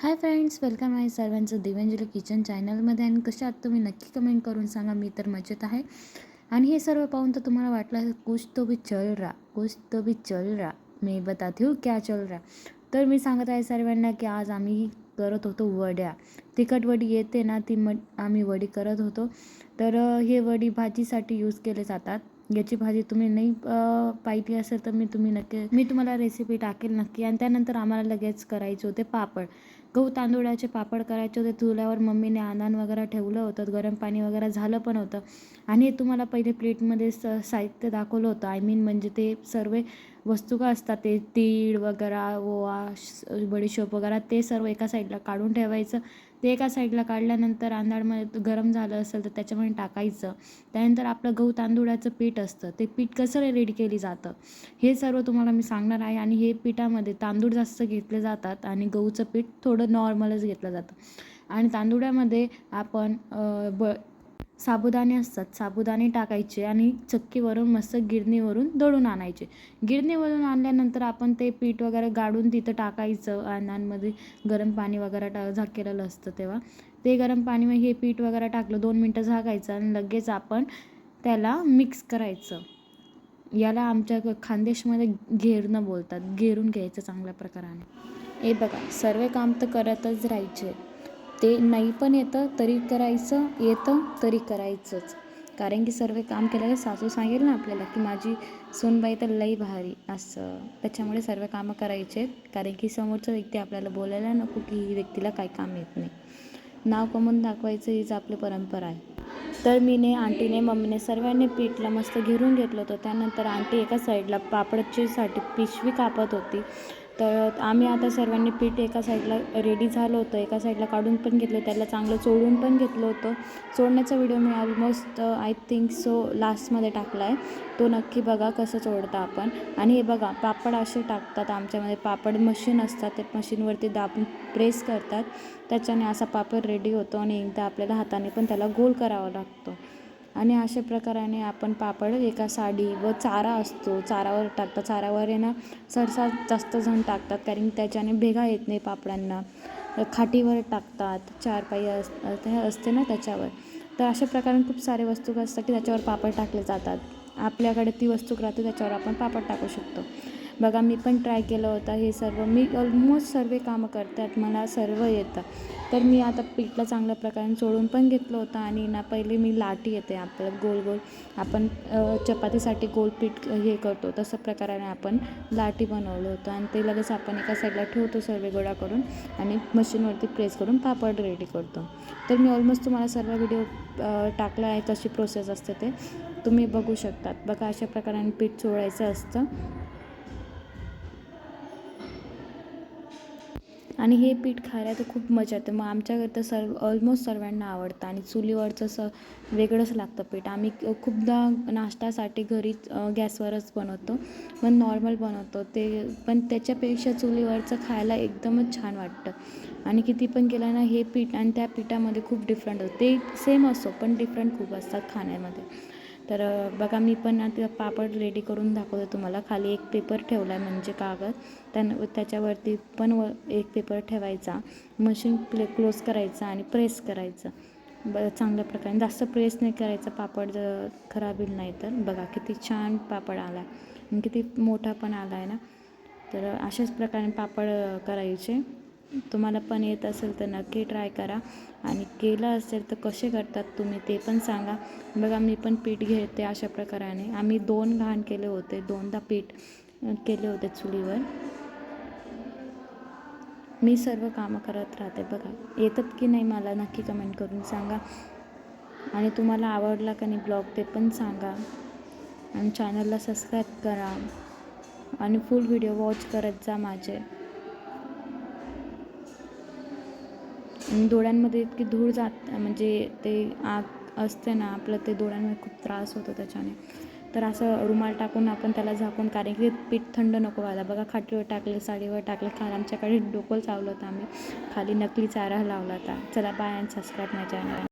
Hi friends welcome आहे सर्वांचं दिव्यांजली kitchen चॅनलमध्ये आणि कशा आहात तुम्ही? नक्की कमेंट करून सांगा मी तर मजेत आहे. आणि हे सर्व पाहून तर तुम्हाला वाटलं कुछ तो भी चल रहा कुछ तो भी चल रहा मी बताती हूँ क्या चल रहा. तर मी सांगत आहे सर्वांना की आज आम्ही करत होतो वड्या. तिखट वडी येते ना ती मग आम्ही वडी करत होतो. तर हे वडी भाजीसाठी यूज केले जातात. याची भाजी तुम्ही नाही पाहिली असेल तर मी तुम्ही नक्की मी तुम्हाला रेसिपी टाकेल नक्की. आणि त्यानंतर आम्हाला लगेच करायचे होते पापड. गहू तांदूळाचे पापड करायचे होते चुल्यावर मम्मीने आनान वगैरे ठेवलं होतं गरम पाणी वगैरे झालं पण होतं. आणि तुम्हाला पहिले प्लेटमध्ये स साहित्य दाखवलं होतं. आय मीन म्हणजे ते सर्व वस्तू का असतात ते? तीळ वगैरे ओवा श- बडीशोप वगैरे ते सर्व एका साईडला काढून ठेवायचं. ते एका साईडला काढल्यानंतर आंधाडमध्ये गरम झालं असेल तर त्याच्यामध्ये टाकायचं. त्यानंतर आपलं गहू तांदुळाचं पीठ असतं. ते पीठ कसं रेडी केली जातं? हे सर्व तुम्हाला मी सांगणार आहे आणि हे पिठामध्ये तांदूळ जास्त घेतले जातात आणि गहूचं पीठ थोडं नॉर्मलच घेतलं जातं. आणि तांदुळामध्ये आपण ब साबुदाणे असतात. साबुदाणे टाकायचे आणि चक्कीवरून मस्त गिरणीवरून दळून आणायचे. गिरणीवरून आणल्यानंतर आपण ते पीठ वगैरे गाडून तिथं टाकायचं. अन्नांमध्ये गरम पाणी वगैरे टा झाकेलेलं असतं तेव्हा. ते गरम पाणी हे पीठ वगैरे टाकलं दोन मिनटं झाकायचं आणि लगेच आपण त्याला मिक्स करायचं. याला आमच्या खानदेशमध्ये घेरणं बोलतात. घेरून घ्यायचं चांगल्या प्रकाराने. हे बघा सर्व काम तर करतच राहायचे. ते नाही पण येतं तरी करायचं येतं तरी करायचंच. कारण की सर्व काम केलं सासू सांगेल ना आपल्याला की माझी सोनबाई तर लई भारी असं. त्याच्यामुळे सर्व कामं करायचे कारण की समोरचा व्यक्ती आपल्याला बोलायला नको की ही व्यक्तीला काय काम येत नाही. नाव कमवून दाखवायचं हीच आपली परंपरा आहे. तर मीने आंटीने मम्मीने सर्वांनी पीठला मस्त घेरून घेतलं होतं. त्यानंतर आंटी एका साईडला पापडचीसाठी पिशवी कापत होती. तर आम्ही आता सर्वांनी पीठ एका साईडला रेडी झालं होतं. एका साईडला काढून पण घेतलं त्याला चांगलं चोळून पण घेतलं होतं. चोळण्याचा व्हिडिओ मी ऑलमोस्ट आय थिंक सो लास्टमध्ये टाकला आहे तो नक्की बघा कसं चोळतं आपण. आणि हे बघा पापड असे टाकतात आमच्यामध्ये. पापड मशीन असतात ते मशीनवरती दाबून प्रेस करतात. त्याच्याने असा पापड रेडी होतो आणि एकदा आपल्याला हाताने पण त्याला गोल करावा लागतो. आणि अशा प्रकाराने आपण पापड एका साडी व चारा असतो. चारावर टाकतात चारावर आहे ना सरसा जास्त जण टाकतात कारण त्याच्याने भेगा येत नाही पापडांना. खाटीवर टाकतात चार पायी अस असते ना त्याच्यावर. तर अशा प्रकारे खूप सारे वस्तू असतात की त्याच्यावर पापड टाकले जातात. आपल्याकडे ती वस्तू राहते त्याच्यावर आपण पापड टाकू शकतो. बघा मी पण ट्राय केलं होतं हे सर्व. मी ऑलमोस्ट सर्व कामं करतात मला सर्व येतं. तर मी आता पीठला चांगल्या प्रकारे चोळून पण घेतलं होतं आणि ना पहिले मी लाटी येते आपलं गोल गोल. आपण चपातीसाठी गोल पीठ हे करतो तसं प्रकाराने आपण लाटी बनवलं होतं. आणि ते लगेच आपण एका साईडला ठेवतो सर्व गोळा करून आणि मशीनवरती प्रेस करून पापड रेडी करतो. तर मी ऑलमोस्ट तुम्हाला सर्व व्हिडिओ टाकला आहे कशी प्रोसेस असते ते तुम्ही बघू शकतात. बघा अशा प्रकाराने पीठ चोळायचं असतं. आणि हे पीठ खायला तर खूप मजा येते. मग आमच्याकडे तर सर्व ऑलमोस्ट सर्वांना आवडतं आणि चुलीवरचं असं वेगळंच लागतं पीठ. आम्ही खूपदा नाश्त्यासाठी घरीच गॅसवरच बनवतो. पण नॉर्मल बनवतो. ते पण त्याच्यापेक्षा चुलीवरचं खायला एकदमच छान वाटतं. आणि किती पण केलं ना हे पीठ आणि त्या पिठामध्ये खूप डिफरंट होतं ते सेम असतो पण डिफरंट खूप असतात खाण्यामध्ये. तर बघा मी पण आता पापड रेडी करून दाखवते तुम्हाला. खाली एक पेपर ठेवला आहे म्हणजे कागद. त्यान त्याच्यावरती पण व एक पेपर ठेवायचा. मशीन प्ले क्लोज करायचा आणि प्रेस करायचं. ब चांगल्या प्रकारे. जास्त प्रेस नाही करायचं. पापड जर खराब येईल नाही तर. बघा किती छान पापड आला आणि किती मोठा पण आला आहे ना. तर अशाच प्रकारे पापड करायचे. तुम्हाला पण येत असेल तर नक्की ट्राय करा. आणि केलं असेल तर कसे करतात तुम्ही ते पण सांगा. बघा मी पण पीठ घेते अशा प्रकाराने. आम्ही दोन घाण केले होते दोनदा पीठ केले होते चुलीवर. मी सर्व कामं करत राहते बघा. येतात की नाही मला नक्की कमेंट करून सांगा. आणि तुम्हाला आवडला का नाही ब्लॉग ते पण सांगा. आणि चॅनलला सबस्क्राईब करा. आणि फुल व्हिडिओ वॉच करत जा माझे. डोळ्यांमध्ये इतकी धूळ जात म्हणजे ते आग असते ना आपलं ते डोळ्यांमध्ये खूप त्रास होतो त्याच्याने. तर असं रुमाल टाकून आपण त्याला झाकून कारण की पीठ थंड नको व्हायला. बघा खाटीवर टाकले साडीवर टाकले खाल आमच्याकडे डोकं चावलं होतं आम्ही. खाली नकली चारा लावला होता. चला बाय अँड सबस्क्राईब माझ्या चॅनल